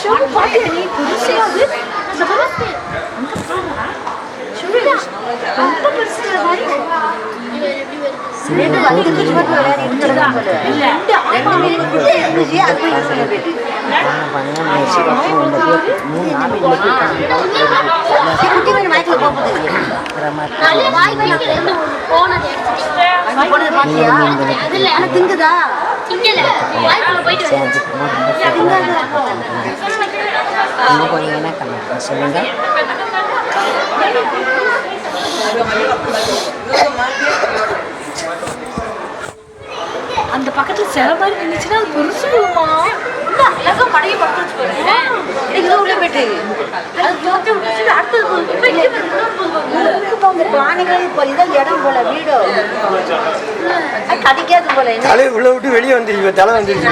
ஷோக்கு பாத்தியா? நீ புதுசையா அது சேர்ந்துக்கணும் ரொம்ப பெருசா பண்ண கொஞ்சம் சொல்லுங்க அந்த பக்கத்துல சில மாதிரி நின்னுச்சுன்னா அது பெருசு அழகா மடையை படுத்து உள்ள போயிட்டு. அது தோத்தி விட்டுச்சு அடுத்தது பாருங்க. இப்போ இதான் இடம் போல வீடு கடிக்காது போல தலை உள்ள விட்டு வெளியே வந்துருச்சு தலை வந்துருச்சு.